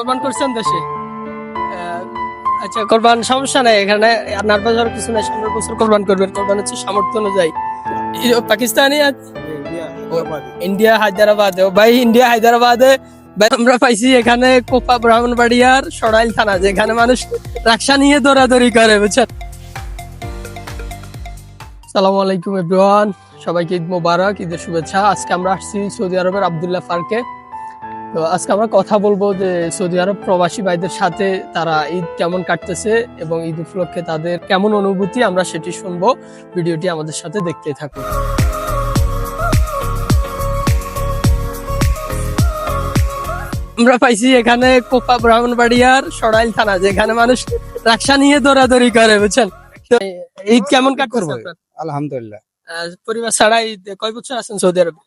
কোরবান করছেন দেশে। আচ্ছা কোরবান সমস্যা নাই, এখানে নার্ভাস হওয়ার কিছু নাই, সামনের বছর কোরবান করবেন। কোরবান হচ্ছে সামর্থ্য অনুযায়ী। পাকিস্তানি ইন্ডিয়া হায়দ্রাবাদ ভাই, ইন্ডিয়া হায়দ্রাবাদে আমরা পাইছি এখানে কোপা ব্রাহ্মণবাড়িয়ার সরাইল থানা, যেখানে মানুষ রাক্সা নিয়ে দৌড়াদৌড়ি করে, বুঝছেন? সালামু আলাইকুম, এভরিওয়ান। সবাইকে ঈদ মোবারক, ঈদের শুভেচ্ছা। আজকে আমরা আসছি সৌদি আরবের আবদুল্লাহ পার্কে। তো আজকে আমরা কথা বলব যে সৌদি আরব প্রবাসী ভাইদের সাথে তারা ঈদ কেমন কাটতেছে এবং ঈদ উপলক্ষে তাদের কেমন অনুভূতি আমরা সেটি শুনব। ভিডিওটি আমাদের সাথে দেখতে থাকুন। আমরা পাইছি এখানে কোপা ব্রাহ্মণবাড়িয়ার সরাইল থানা যেখানে মানুষ রাক্সা নিয়ে দৌড়াদৌড়ি করে বুঝছেন? ঈদ কেমন করব। আলহামদুলিল্লাহ। পরিবার ছাড়া ঈদ কয় বছর আছেন সৌদি আরবে?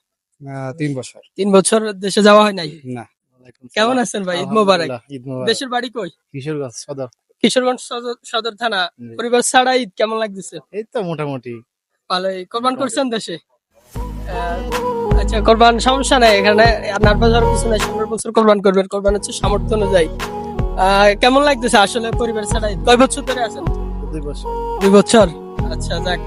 তিন বছর। তিন বছর দেশে যাওয়া হয় নাই? না। কেমন আছেন ভাই? ঈদ মোবারক। দেশের বাড়ি কই? কিশোরগঞ্জ সদর। কিশোরগঞ্জ সদর- থানা। পরিবার ছাড়া ঈদ কেমন লাগতেছে? এই তো মোটামুটি। ভালোই। কোরবান করছেন দেশে? আচ্ছা কোরবান সমস্যা নাই এখানে। নার্ভাস হওয়ার কিছু নাই সামনের বছর কোরবান করবেন। কোরবান হচ্ছে সামর্থ্য অনুযায়ী। আহ, কেমন লাগতেছে আসলে পরিবার ছাড়া? কয় বছর ধরে আছেন? দুই বছর। দুই বছর? আচ্ছা যাক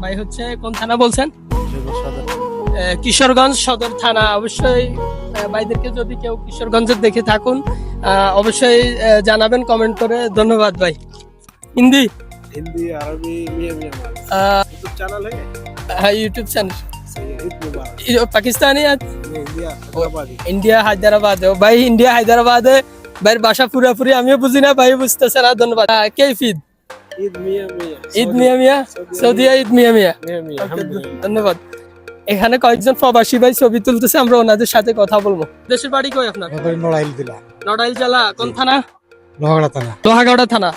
ভাই হচ্ছে কোন থানা বলছেন? কিশোরগঞ্জ সদর। কিশোরগঞ্জ সদর থানা। অবশ্যই ভাইদেরকে যদি কেউ কিশোরগঞ্জের দেখে থাকুন অবশ্যই জানাবেন কমেন্ট করে। ধন্যবাদ ভাই। হিন্দি হিন্দি আরবি ইউটিউব চ্যানেল হ্যাঁ? YouTube channel Pakistani India Hyderabad. ভাই ইন্ডিয়া হায়দ্রাবাদে। ভাইয়ের বাসা পুরাপুরি আমিও বুঝি না ভাই বুঝতেছে না ধন্যবাদ। আহ, কেফ ঈদ? মিয়া মিয়া। ঈদ মিয়া মিয়া? সৌদিয়া ঈদ মিয়া মিয়া। ধন্যবাদ। এখানে কয়েকজন প্রবাসী ভাই ছবি তুলতেছে আমরা ওনাদের সাথে কথা বলব। দেশের বাড়ি কই আপনার? নড়াইল দিলা নড়াইল জেলা কোন থানা? লোহাগড়া থানা। লোহাগাড়া থানা।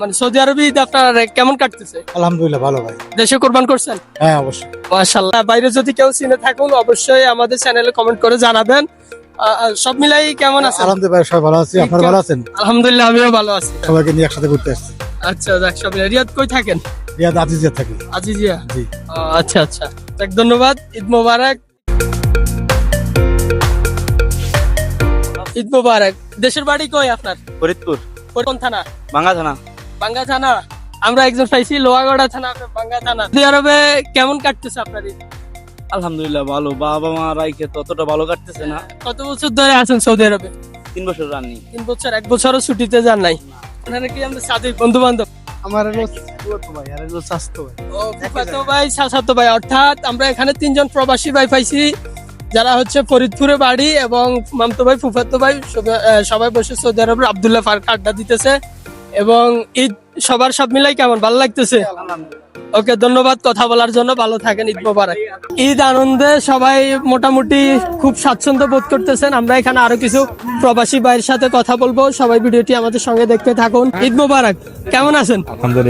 মানে সৌদি আরবে ঈদ আপনার কেমন কাটতেছে? আলহামদুলিল্লাহ ভালো ভাই। দেশে কোরবান করছেন? হ্যাঁ অবশ্যই। বাইরে যদি কেউ চিনে থাকুন অবশ্যই আমাদের চ্যানেলে কমেন্ট করে জানাবেন। সব মিলাই কেমন আছেন? আলহামদুলিল্লাহ সবাই ভালো আছি। আপনারা ভালো আছেন? আলহামদুলিল্লাহ আমিও ভালো আছি। সবাইকে নিয়ে একসাথে ঘুরতে আসছি। আচ্ছা যাক সব রিয়াদ কই থাকেন? রিয়াদ আজিজিয়া থাকি আজিজিয়া? জি। আচ্ছা আচ্ছা। যাক ধন্যবাদ। ঈদ মোবারক। ঈদ মোবারক। দেশের বাড়ি কই আপনার? ফরিদপুর। কোন থানা? বাঙ্গা থানা। বাঙ্গা থানা। আমরা একজন পাইছি লোহাগড়া থানা বাঙ্গা থানা। সৌদি আরবে কেমন কাটতেছে আপনার ঈদ? আলহামদুলিল্লাহ ভালো। বাবা মা রাইকে ততটা ভালো কাটতেছে না। কত বছর ধরে আছেন সৌদি আরবে? তিন বছর রানি। তিন বছর এক বছরও ছুটিতে যান নাই। আপনারা কি আমাদের সাথে বন্ধু বান্ধব আমার হলো ফুফাতো ভাই আর হলো স্বাস্থ্য ভাই। ও ফুফাতো ভাই চাচাতো ভাই অর্থাৎ আমরা এখানে তিনজন প্রবাসী ভাই পাইছি যারা হচ্ছে ফরিদপুরে বাড়ি এবং মামতো ভাই ফুফাতো ভাই সবাই বসে সৌদি আরবের আবদুল্লাহ ফারক আড্ডা দিতেছে এবং ঈদ সবার সব মিলাই কেমন? ভালো লাগতেছে? ওকে ধন্যবাদ কথা বলার জন্য। ভালো থাকেন ঈদ মোবারক। ঈদ আনন্দে সবাই মোটামুটি খুব স্বাচ্ছন্দ্য বোধ করতেছেন। আমরা এখানে আরও কিছু প্রবাসী ভাইয়ের সাথে কথা বলব। সবাই ভিডিওটি আমাদের সঙ্গে দেখতে থাকুন। ঈদ মোবারক। কেমন আছেন?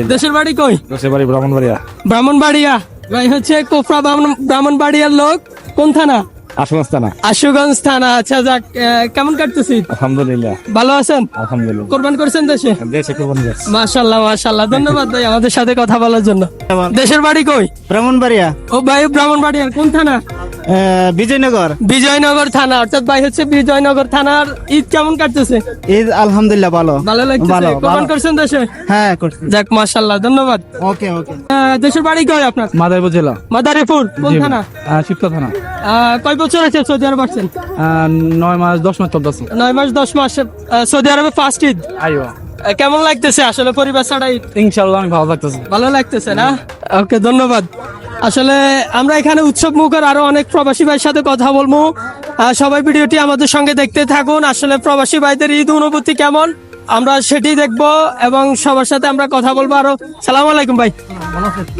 দেশের বাড়ি কই? দেশের বাড়ি ব্রাহ্মণবাড়িয়া। ব্রাহ্মণবাড়িয়া। ভাই হচ্ছে কোফরা ব্রাহ্মণ- ব্রাহ্মণবাড়িয়ার লোক। কোন থানা? আশুগঞ্জ থানা। আশুগঞ্জ থানা আচ্ছা যাক কেমন কাটতেছি আলহামদুলিল্লাহ। ভালো আছেন? আলহামদুলিল্লাহ। কোরবান করছেন দেশে? কোরবানি ধন্যবাদ ভাই আমাদের সাথে কথা বলার জন্য। দেশের বাড়ি কই? ব্রাহ্মণবাড়িয়া। ও ভাই ব্রাহ্মণবাড়িয়ার কোন থানা? বিজয়নগর। বিজয়নগর থানা অর্থাৎ ভাই হচ্ছে বিজয়নগর থানার ঈদ কেমন কাটতেছে? ঈদ আলহামদুলিল্লাহ ভালো। ভালো লাগতেছে? ভালো, করছেন দেশে? হ্যাঁ করছি। যাক মাশাল্লাহ ধন্যবাদ। ওকে ওকে। দেশের বাড়ি কই আপনার? মাদারীপুর জেলা। মাদারীপুর কোন থানা? শিপ্ত থানা। আহ, কয় বছর আছে সৌদি আরব আসছেন? আহ, নয় মাস দশ মাস চলতেছে। নয় মাস দশ মাস সৌদি আরবে ফার্স্ট ঈদ। আইও। কেমন লাগতেছে আসলে পরিবার ছাড়া ঈদ? ইনশাল্লাহ আমি ভালো লাগতেছে। ভালো লাগতেছে না? ওকে ধন্যবাদ। আসলে আমরা এখানে উৎসব মুখের আরও অনেক প্রবাসী ভাইয়ের সাথে কথা বলব। সবাই ভিডিওটি আমাদের সঙ্গে দেখতে থাকুন। আসলে প্রবাসী ভাইদের ঈদ অনুভূতি কেমন? আমরা সেটি দেখব এবং সবার সাথে আমরা কথা বলব আরও। সালাম আলাইকুম ভাই।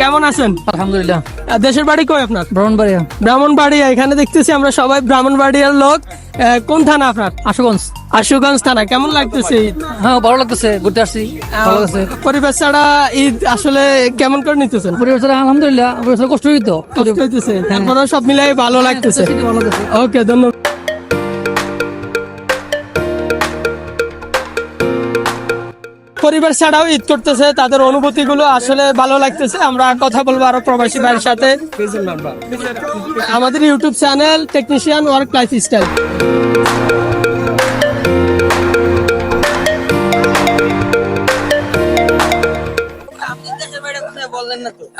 কেমন আছেন? আলহামদুলিল্লাহ। দেশের বাড়ি কই আপনার? ব্রাহ্মণবাড়িয়া। ব্রাহ্মণবাড়িয়া। এখানে দেখতেছি আমরা সবাই ব্রাহ্মণবাড়িয়ার লোক। কোন থানা আপনার? আশুগঞ্জ। আশুগঞ্জ থানা কেমন লাগতেছে? ঈদ হ্যাঁ ভালো লাগতেছে ঘুরতে আসছি ভালো লাগছে পরিবেশ ছাড়া ঈদ আসলে কেমন করে নিতেছেন? পরিবেশ আলহামদুলিল্লাহ পরিবেশ কষ্ট হইতো। কষ্ট হইতেছে তারপরেও সব মিলাই ভালো লাগতেছে। ওকে ধন্যবাদ। পরিবার ছাড়াও ঈদ করতেছে তাদের অনুভূতিগুলো আসলে ভালো লাগতেছে। আমরা কথা বলব আরও প্রবাসী ভাইয়ের সাথে। আমাদের YouTube channel technician work lifestyle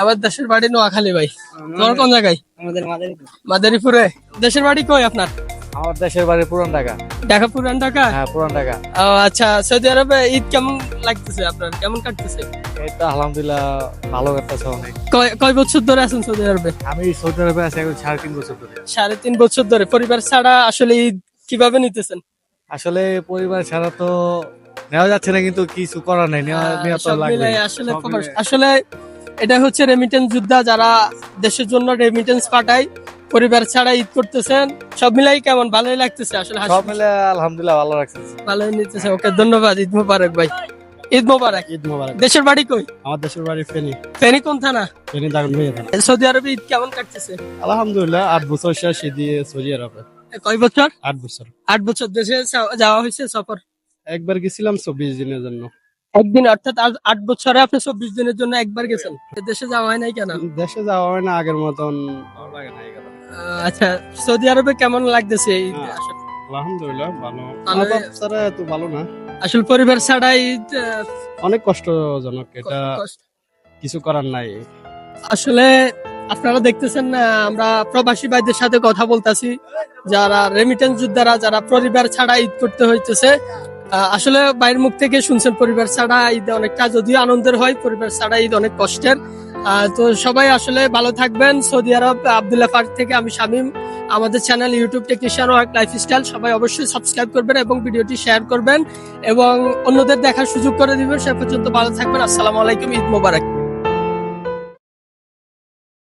আমার দেশের বাড়ি নোয়াখালী ভাই। তোমার কোন জায়গায়? আমাদের মাদারীপুরে। দেশের বাড়ি কই আপনার? আমার দেশের বাড়ি পুরান ঢাকা। ঢাকা পুরান ঢাকা? হ্যাঁ পুরান ঢাকা। ও, আচ্ছা সৌদি আরবে ঈদ কেমন লাগতেছে আপনার? কেমন কাটতেছে? এই তো আলহামদুলিল্লাহ ভালো কাটতেছে অনেক। কয়- বছর ধরে আছেন সৌদি আরবে? আমি সৌদি আরবে আছি এখন সাড়ে তিন বছর ধরে। সাড়ে তিন বছর ধরে। পরিবার ছাড়া আসলে ঈদ কীভাবে নিতেছেন? আসলে পরিবার ছাড়া তো নেওয়া যাচ্ছে না কিন্তু কিছু করার নাই। নেওয়া নেওয়া তো লাগবে। আসলে আসলে এটা হচ্ছে রেমিটেন্স যোদ্ধা যারা দেশের জন্য রেমিটেন্স পাঠায় পরিবার ছাড়া ঈদ করতেছেন। সব মিলাই কেমন? ভালোই লাগতেছে আসলে সব মিলে আলহামদুলিল্লাহ ভালো রাখছে ভালোই নিতেছে। ওকে ধন্যবাদ। ঈদ মোবারক ভাই। ঈদ মোবারক। ঈদ মোবারক। দেশের বাড়ি কই? আমার দেশের বাড়ি ফেনী। ফেনী কোন থানা? ফেনী হয়ে সৌদি আরবে ঈদ কেমন কাটতেছে? আলহামদুলিল্লাহ আট বছর শেষ দিয়ে সৌদি আরবে। কয় বছর? আট বছর। আট বছর দেশে যাওয়া- যাওয়া হয়েছে সফর? একবার গেছিলাম চব্বিশ দিনের জন্য। একদিন অর্থাৎ আজ আট বছরে আপনি চব্বিশ দিনের জন্য একবার গেছেন। দেশে যাওয়া হয় নাই কেন? দেশে যাওয়া হয় না আগের মতন। আচ্ছা সৌদি আরবে কেমন লাগতেছে এই। আলহামদুলিল্লাহ ভালো। ভালো। মা বাপ ছাড়া এত ভালো না। আসলে পরিবার ছাড়া ঈদ আহ, অনেক কষ্টজনক এটা কিছু করার নাই। আসলে আপনারা দেখতেছেন না আমরা প্রবাসী ভাইদের সাথে কথা বলতাছি। যারা রেমিটেন্স যোদ্ধারা যারা পরিবার ছাড়া ঈদ করতে হইতেছে আসলে বাইরের মুখ থেকে শুনছেন পরিবার ছাড়া ঈদ অনেকটা, যদিও আনন্দের হয়, পরিবার ছাড়া ঈদ অনেক কষ্টের। তো সবাই আসলে ভালো থাকবেন। সৌদি আরব, আবদুল্লাহ পার্ক থেকে আমি শামীম। আমাদের channel YouTube technician work lifestyle সবাই অবশ্যই সাবস্ক্রাইব করবেন এবং ভিডিওটি শেয়ার করবেন এবং অন্যদের দেখার সুযোগ করে দিবেন। সে পর্যন্ত ভালো থাকবেন। আসসালামু আলাইকুম, ঈদ মোবারক।